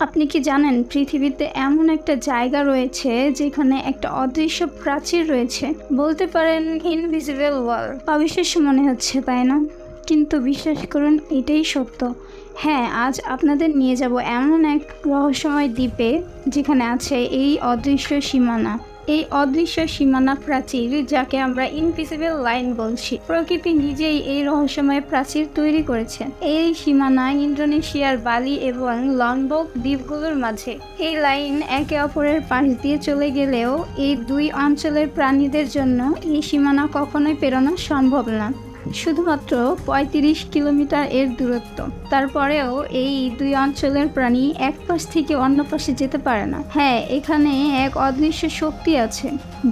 আপনি কি জানেন পৃথিবীতে এমন একটা জায়গা রয়েছে যেখানে একটা অদৃশ্য প্রাচীর রয়েছে? বলতে পারেন ইনভিজিবল ওয়াল অবিশ্বাস্য মনে হচ্ছে, তাই না? কিন্তু বিশ্বাস করুন, এটাই সত্য। হ্যাঁ আজ আপনাদের নিয়ে যাব এমন এক রহস্যময় দ্বীপে যেখানে আছে এই অদৃশ্য সীমানা। এই অদৃশ্য সীমানা প্রাচীর, যাকে আমরা ইনভিজিবল লাইন বলছি, প্রকৃতি নিজেই এই রহস্যময় প্রাচীর তৈরি করেছে। এই সীমানা ইন্দোনেশিয়ার বালি এবং লনবক দ্বীপগুলোর মাঝে। এই লাইন একে অপরের পাশ দিয়ে চলে গেলেও এই দুই অঞ্চলের প্রাণীদের জন্য এই সীমানা কখনোই পেরোনো সম্ভব না। শুধুমাত্র পঁয়ত্রিশ কিলোমিটার এর দূরত্ব। তারপরেও এই দুই অঞ্চলের প্রাণী এক পাশ থেকে অন্য পাশে যেতে পারে না। হ্যাঁ এখানে এক অদৃশ্য শক্তি আছে,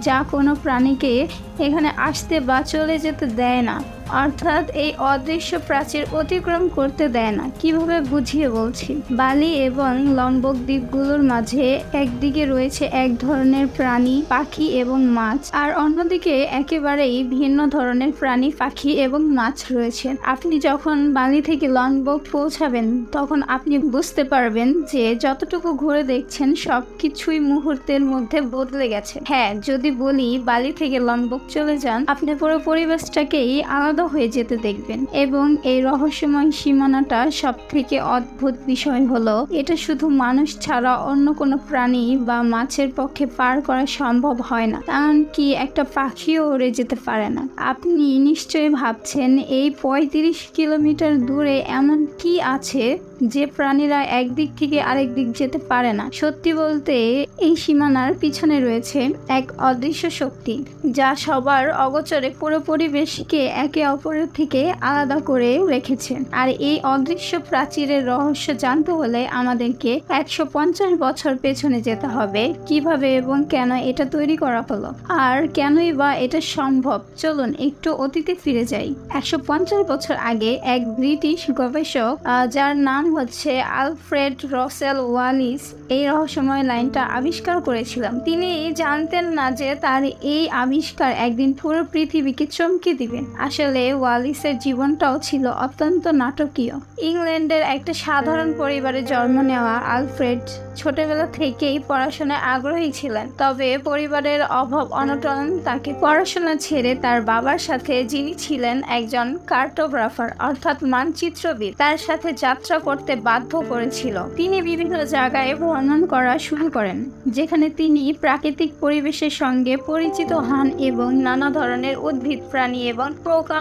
যা কোনো প্রাণীকে এখানে আসতে বা চলে যেতে দেয় না। অর্থাৎ এই অদৃশ্য প্রাচীর অতিক্রম করতে দেয় না। কীভাবে বুঝিয়ে বলছি? বালি এবং লম্বক দ্বীপগুলোর মাঝে একদিকে রয়েছে এক ধরনের প্রাণী, পাখি এবং মাছ, আর অন্যদিকে একেবারেই ভিন্ন ধরনের প্রাণী, পাখি এবং মাছ রয়েছে। আপনি যখন বালি থেকে লংবক পৌঁছাবেন, তখন আপনি বুঝতে পারবেন যে যতটুকু ঘুরে দেখছেন সব কিছুই মুহূর্তের মধ্যে বদলে গেছে। হ্যাঁ যদি বলি বালি থেকে লংবক চলে যান আপনি পুরো পরিবেশটাকেই আলাদা হয়ে যেতে দেখবেন। এবং এই রহস্যময় সীমানাটা সব থেকে অদ্ভুত বিষয় হলো, এটা শুধু মানুষ ছাড়া অন্য কোনো প্রাণী বা মাছের পক্ষে পার করা সম্ভব হয় না। এমনকি একটা পাখিও উড়ে যেতে পারে না। আপনি নিশ্চয়ই ভাবছেন, এই পঁয়ত্রিশ কিলোমিটার দূরে এমন কি আছে যে প্রাণীরা একদিক থেকে আরেক দিক যেতে পারে না? সত্যি বলতে, এই সীমানার পিছনে রয়েছে এক অদৃশ্য শক্তি, যা সবার অগোচরে পুরো পরিবেশকে একে অপরের থেকে আলাদা করে রেখেছে আর এই অদৃশ্য প্রাচীরের রহস্য জানতে হলে আমাদেরকে একশো পঞ্চাশ বছর পেছনে যেতে হবে, কীভাবে এবং কেন এটা তৈরি করা হলো, আর কেনই বা এটা সম্ভব। চলুন একটু অতীতে ফিরে যাই। একশো পঞ্চাশ বছর আগে এক ব্রিটিশ গবেষক যার নাম হচ্ছে আলফ্রেড রসেল ওয়ালিস এই রহস্যময় লাইনটা আবিষ্কার করেছিলাম তিনি জানতেন না যে তার এই আবিষ্কার একদিন পুরো পৃথিবীকে চমকে দিবে। আসলে ওয়ালিসের জীবনটাও ছিল অত্যন্ত নাটকীয়। ইংল্যান্ডের একটা সাধারণ পরিবারে জন্ম নেওয়া আলফ্রেড ছোটবেলা থেকেই পড়াশোনায় আগ্রহী ছিলেন, তবে পরিবারের অভাব অনটন তাকে পড়াশোনা ছেড়ে তার বাবার সাথে যিনি ছিলেন একজন কার্টোগ্রাফার অর্থাৎ মানচিত্রবিদ, তার সাথে যাত্রা করতে বাধ্য করেছিল। তিনি বিভিন্ন জায়গায় ভ্রমণ করা শুরু করেন, যেখানে তিনি প্রাকৃতিক পরিবেশের সঙ্গে পরিচিত হন এবং নানা ধরনের উদ্ভিদ, প্রাণী এবং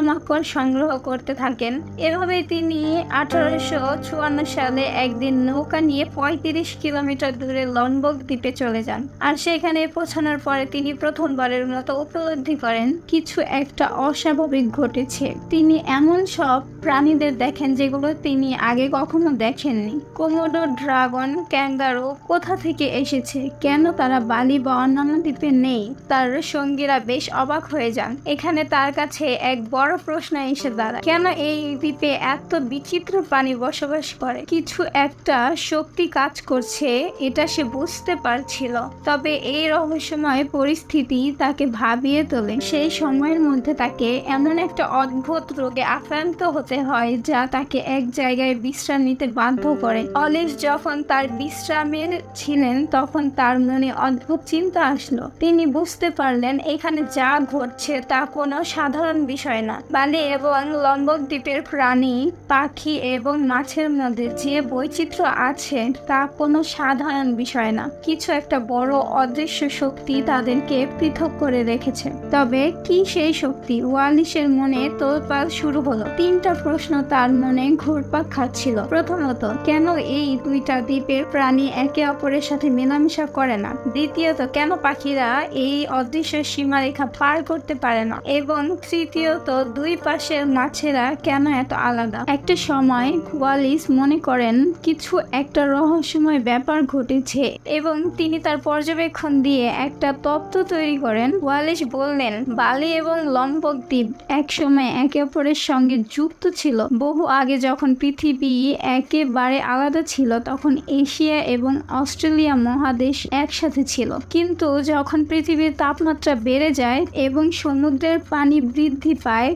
পোকামাকড় সংগ্রহ করতে থাকেন। এভাবে তিনি আঠারোশো চুয়ান্ন সালে একদিন নৌকা নিয়ে পঁয়ত্রিশ কিলোমিটার দূরে লনবক দ্বীপে চলে যান। আর সেখানে পৌঁছানোর পরে তিনি প্রথমবারের মতো উপলব্ধি করেন, কিছু একটা অস্বাভাবিক ঘটেছে। তিনি এমন সব প্রাণীদের দেখেন যেগুলো তিনি আগে কখনো দেখেননি। কোমোডো ড্রাগন, ক্যাঙ্গারো কোথা থেকে এসেছে? কেন তারা বালি বা অন্যান্য দ্বীপে নেই? তার সঙ্গীরা বেশ অবাক হয়ে যান। এখানে তার কাছে এক বড় প্রশ্ন এসে দাঁড়ায়। কেন এই দ্বীপে এত বিচিত্র প্রাণী বসবাস করে? কিছু একটা শক্তি কাজ করছে, এটা সে বুঝতে পারছিল। তবে এই রহস্যময় পরিস্থিতি তাকে ভাবিয়ে তোলে। সেই সময়ের মধ্যে তাকে এমন একটা অদ্ভুত রোগে আক্রান্ত হতে হয়, যা তাকে এক জায়গায় বিশ্রাম নিতে বাধ্য করে। অলিস যখন তার বিশ্রামের ছিলেন, তখন তার মনে অদ্ভুত চিন্তা আসলো। তিনি বুঝতে পারলেন, এখানে যা ঘটছে তা কোনো সাধারণ বিষয় না। বালি এবং লম্বক দ্বীপের প্রাণী, পাখি এবং মাছের মধ্যে যে বৈচিত্র্য আছে, তা কোনো সাধারণ বিষয় না। কিছু একটা বড় অদৃশ্য শক্তি তাদেরকে পৃথক করে রেখেছে। তবে কি সেই শক্তি? ওয়ালিসের মনে তোলপাল শুরু হলো। তিনটা প্রশ্ন তার মনে ঘুরপাক খাচ্ছিল। প্রথমত, কেন এই দুইটা দ্বীপের প্রাণী একে অপরের সাথে মেলামেশা করে না? দ্বিতীয়ত, কেন পাখিরা এই অদৃশ্য সীমারেখা পার করতে পারে না? এবং তৃতীয়ত দুই পাশের মাছেরা কেন এত আলাদা? একটা সময় ওয়ালিস মনে করেন, কিছু একটা রহস্যময় ব্যাপার ঘটেছে এবং তিনি তার পর্যবেক্ষণ দিয়ে একটা তত্ত্ব তৈরি করেন। ওয়ালিস বললেন, বালি এবং লম্বক দ্বীপ একসময় একে অপরের সঙ্গে যুক্ত ছিল। বহু আগে যখন পৃথিবী একেবারে আলাদা ছিল, তখন এশিয়া এবং অস্ট্রেলিয়া মহাদেশ একসাথে ছিল। কিন্তু যখন পৃথিবীর তাপমাত্রা বেড়ে যায় এবং সমুদ্রের পানি বৃদ্ধি পায়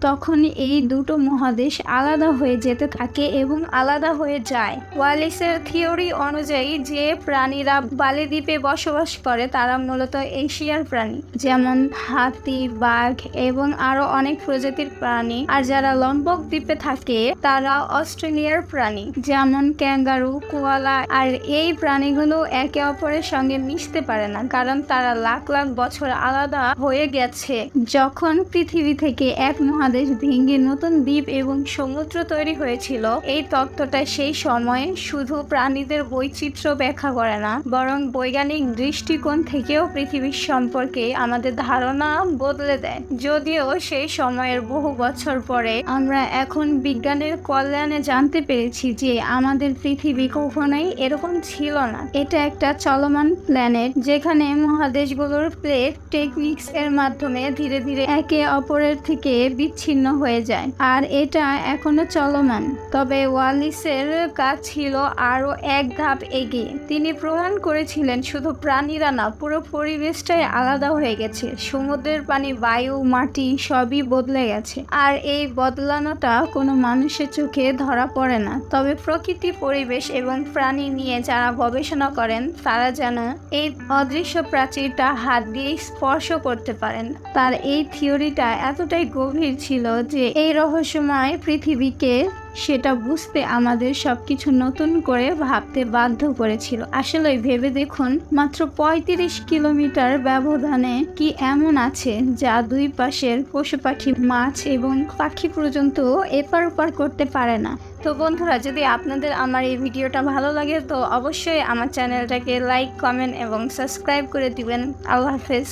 তখন এই দুটো মহাদেশ আলাদা হয়ে যেতে থাকে এবং আলাদা হয়ে যায়। ওয়ালিসের থিওরি অনুযায়ী যে প্রাণীরা বালি দ্বীপে বসবাস করে, তারা মূলত এশিয়ার প্রাণী, যেমন হাতি, বাঘ এবং আরও অনেক প্রজাতির প্রাণী। আর যারা লম্বক দ্বীপে থাকে, তারা অস্ট্রেলিয়ার প্রাণী, যেমন ক্যাঙ্গারু, কোয়ালা। আর এই প্রাণীগুলো একে অপরের সঙ্গে মিশতে পারে না, কারণ তারা লাখ লাখ বছর আলাদা হয়ে গেছে। যখন পৃথিবী থেকে এক মহাদেশ ভেঙে নতুন দ্বীপ এবং সমুদ্র তৈরি হয়েছিল। এই তত্ত্বটা সেই সময়ে শুধু প্রাণীদের বৈচিত্র্য ব্যাখ্যা করে না, বরং বৈজ্ঞানিক দৃষ্টিকোণ থেকেও পৃথিবীর সম্পর্কে আমাদের ধারণা বদলে দেয়। যদিও সেই সময়ের বহু বছর পরে আমরা এখন বিজ্ঞানের কল্যাণে জানতে পেরেছি যে আমাদের পৃথিবী কখনোই এরকম ছিল না। এটা একটা চলমান প্ল্যানেট যেখানে মহাদেশগুলোর প্লেট টেকনিক্স এর মাধ্যমে ধীরে ধীরে একে অপরের থেকে বিচ্ছিন্ন হয়ে যায়। আর এটা এখনও চলমান। তবে ওয়ালিসের কাজ ছিল আরও এক ধাপ এগিয়ে। তিনি প্রমাণ করেছিলেন শুধু প্রাণীরা না, পুরো পরিবেশটাই আলাদা হয়ে গেছে। সমুদ্রের পানি, বায়ু, মাটি সবই বদলে গেছে। আর এই বদলানোটা কোনো মানুষের চোখে ধরা পড়ে না। তবে প্রকৃতি, পরিবেশ এবং প্রাণী নিয়ে যারা গবেষণা করেন, তারা যেন এই অদৃশ্য প্রাচীরটা হাত দিয়ে স্পর্শ করতে পারেন। তার এই থিওরিটা এতটাই গভীর ছিল যে এই রহস্যময় পৃথিবীকে সেটা বুঝতে আমাদের সবকিছু নতুন করে ভাবতে বাধ্য করেছিল। আসলে ভেবে দেখুন, মাত্র পঁয়ত্রিশ কিলোমিটার ব্যবধানে কি এমন আছে যা দুই পাশের পশু পাখি মাছ এবং পাখি পর্যন্ত এপার ওপার করতে পারে না। তো বন্ধুরা, যদি আপনাদের আমার এই ভিডিওটা ভালো লাগে, তো অবশ্যই আমার চ্যানেলটাকে লাইক, কমেন্ট এবং সাবস্ক্রাইব করে দিবেন। আল্লাহ হাফেজ।